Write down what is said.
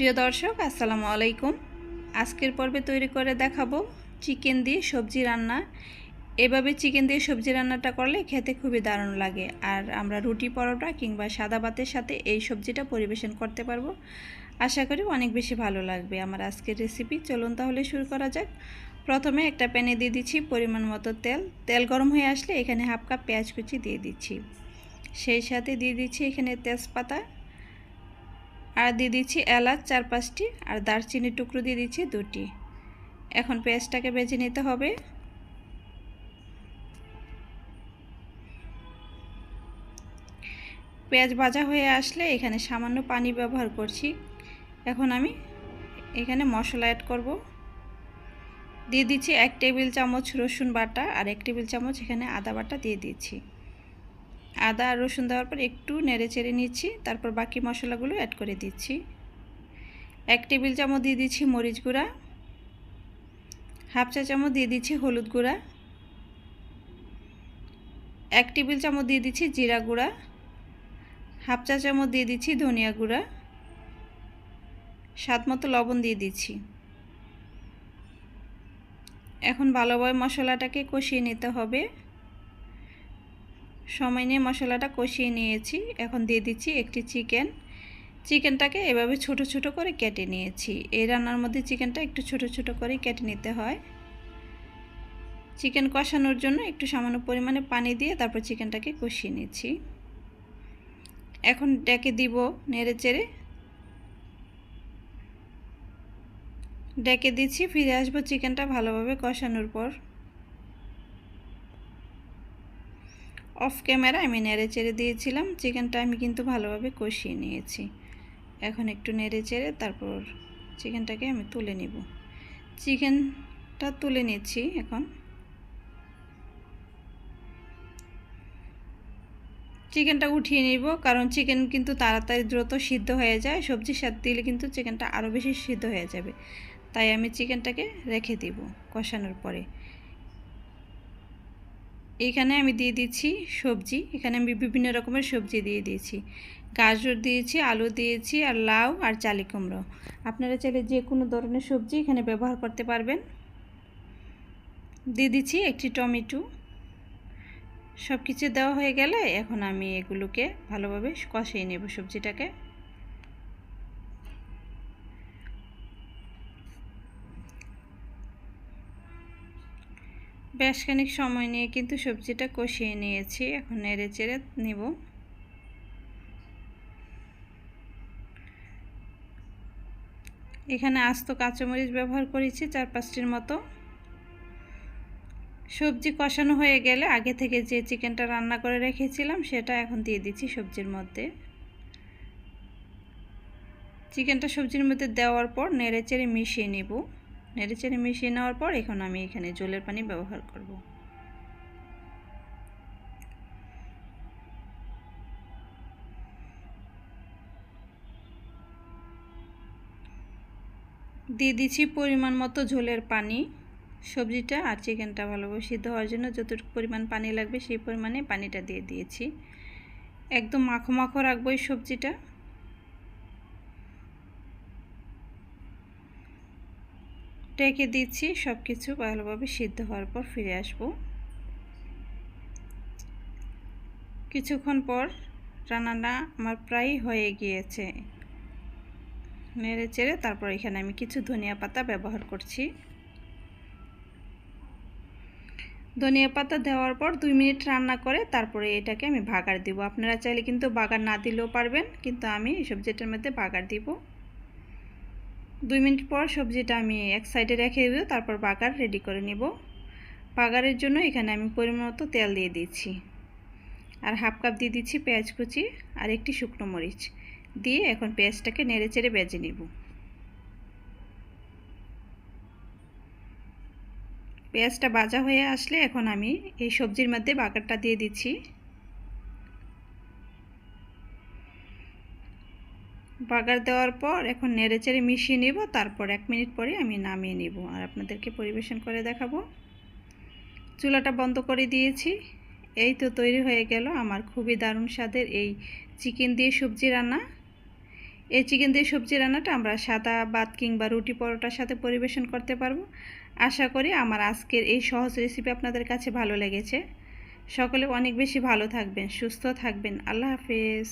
প্রিয় দর্শক, আসসালামু আলাইকুম। আজকের পর্বে তৈরি করে দেখাবো চিকেন দিয়ে সবজি রান্না। এভাবে চিকেন দিয়ে সবজি রান্নাটা করলে খেতে খুবই দারুণ লাগে। আর আমরা রুটি পরোটা কিংবা সাদা ভাতের সাথে এই সবজিটা পরিবেশন করতে পারব। আশা করি অনেক বেশি ভালো লাগবে আমার আজকের রেসিপি চলুন তাহলে শুরু করা যাক। প্রথমে একটা প্যানে দিয়ে দিচ্ছি পরিমাণ মতো তেল। তেল গরম হয়ে আসলে এখানে হাফ কাপ পেঁয়াজ কুচি দিয়ে দিচ্ছি। সেই সাথে দিয়ে দিচ্ছি এখানে তেজপাতা। আর দিয়ে দিচ্ছি এলাচ চার পাঁচটি আর দারচিনির টুকরো দিয়ে দিচ্ছি দুটি। এখন পেঁয়াজটাকে বেজে নিতে হবে। পেঁয়াজ ভাজা হয়ে আসলে এখানে সামান্য পানি ব্যবহার করছি। এখন আমি এখানে মশলা অ্যাড করব। দিয়ে দিচ্ছি এক টেবিল চামচ রসুন বাটা আর এক টেবিল চামচ এখানে আদা বাটা দিয়ে দিচ্ছি। আদা আর রসুন দেওয়ার পর একটু নেড়ে চেড়ে নিচ্ছি, তারপর বাকি মশলাগুলো অ্যাড করে দিচ্ছি। এক টেবিল চামচ দিয়ে দিচ্ছি মরিচ গুঁড়া, হাফ চা চামচ দিয়ে দিচ্ছি হলুদ গুঁড়া, এক টেবিল চামচ দিয়ে দিচ্ছি জিরা গুঁড়া, হাফ চা চামচ দিয়ে দিচ্ছি ধনিয়া গুঁড়া, স্বাদ মতো লবণ দিয়ে দিচ্ছি। এখন ভালোভাবে মশলাটাকে কষিয়ে নিতে হবে। সময় নিয়ে মশলাটা কষিয়ে নিয়েছি। এখন দিয়ে দিচ্ছি একটি চিকেন। চিকেনটাকে এভাবে ছোট ছোট করে কেটে নিয়েছি। এই রান্নার মধ্যে চিকেনটা একটু ছোট ছোট করে কেটে নিতে হয়। চিকেন কষানোর জন্য একটু সামান্য পরিমাণে পানি দিয়ে তারপর চিকেনটাকে কষিয়ে নিচ্ছি। এখন ডেকে দিব নেড়ে চেড়ে। ডেকে দিচ্ছি, ফিরে আসব চিকেনটা ভালোভাবে কষানোর পর। অফ ক্যামেরা আমি নেড়ে চেড়ে দিয়েছিলাম চিকেনটা আমি কিন্তু ভালোভাবে কষিয়ে নিয়েছি। এখন একটু নেড়ে চেড়ে তারপর চিকেনটাকে আমি তুলে নিব। চিকেনটা তুলে নিচ্ছি এখন। চিকেনটা উঠিয়ে নিব, কারণ চিকেন কিন্তু তাড়াতাড়ি দ্রুত সিদ্ধ হয়ে যায় সবজির সাথে দিলে কিন্তু চিকেনটা আরও বেশি সিদ্ধ হয়ে যাবে। তাই আমি চিকেনটাকে রেখে দিব কষানোর পরে। এখানে আমি দিয়ে দিচ্ছি সবজি। এখানে আমি বিভিন্ন রকমের সবজি দিয়ে দিয়েছি। গাজর দিয়েছি, আলু দিয়েছি, আর লাউ আর চালি কুমড়ো। আপনারা চাইলে যে কোনো ধরনের সবজি এখানে ব্যবহার করতে পারবেন। দিয়ে দিচ্ছি একটি টমেটো। সব কিছু দেওয়া হয়ে গেলে এখন আমি এগুলোকে ভালোভাবে কষিয়ে নেব সবজিটাকে। বেশ খানিক সময় নিয়ে কিন্তু সবজিটা কষিয়ে নিয়েছি। এখন নেড়ে চেড়ে নেব। এখানে আস্ত কাঁচামরিচ ব্যবহার করেছি চার পাঁচটির মতো। সবজি কষানো হয়ে গেলে আগে থেকে যে চিকেনটা রান্না করে রেখেছিলাম সেটা এখন দিয়ে দিচ্ছি সবজির মধ্যে। চিকেনটা সবজির মধ্যে দেওয়ার পর নেড়ে চেড়ে মিশিয়ে নেব। নেড়ে চেড়ে মিশিয়ে নেওয়ার পর এখন আমি এখানে জলের পানি ব্যবহার করব। দিয়ে দিচ্ছি পরিমাণ মতো ঝোলের পানি। সবজিটা আর চিকেনটা ভালোভাবে সিদ্ধ হওয়ার জন্য যতটুকু পরিমাণ পানি লাগবে সেই পরিমাণে পানিটা দিয়ে দিয়েছি। একদম মাখো মাখো রাখব এই সবজিটা। ডেকে দিচ্ছি সব কিছু ভালোভাবে সিদ্ধ হওয়ার পর ফিরে আসব। কিছুক্ষণ পর রান্নাটা আমার প্রায় হয়ে গিয়েছে। নেড়ে চেড়ে তারপর এখানে আমি কিছু ধনিয়া পাতা ব্যবহার করছি। ধনিয়া পাতা দেওয়ার পর দুই মিনিট রান্না করে তারপরে এটাকে আমি ভাগার দিব। আপনারা চাইলে কিন্তু বাগার না দিলেও পারবেন, কিন্তু আমি এই সবজিটার মধ্যে বাগার দিব। দুই মিনিট পর সবজিটা আমি এক সাইডে রেখে দেবো, তারপর বাগার রেডি করে নেব। বাগারের জন্য এখানে আমি পরিমাণ মতো তেল দিয়ে দিচ্ছি। আর হাফ কাপ দিয়ে দিচ্ছি পেঁয়াজ কুচি আর একটি শুকনো মরিচ। দিয়ে এখন পেঁয়াজটাকে নেড়ে চেড়ে বেজে নেব। পেঁয়াজটা ভাজা হয়ে আসলে এখন আমি এই সবজির মধ্যে বাগারটা দিয়ে দিচ্ছি। বাগার দেওয়ার পর এখন নেড়েচেড়ে মিশিয়ে নেব, তারপর এক মিনিট পরে আমি নামিয়ে নেব। আর আপনাদেরকে পরিবেশন করে দেখাবো। চুলাটা বন্ধ করে দিয়েছি। এই তো তৈরি হয়ে গেল আমার খুবই দারুণ স্বাদের এই চিকেন দিয়ে সবজি রান্না। এই চিকেন দিয়ে সবজি রান্নাটা আমরা সাদা ভাত কিংবা রুটি পরোটার সাথে পরিবেশন করতে পারব। আশা করি আমার আজকের এই সহজ রেসিপি আপনাদের কাছে ভালো লেগেছে। সকলে অনেক বেশি ভালো থাকবেন, সুস্থ থাকবেন। আল্লাহ হাফেজ।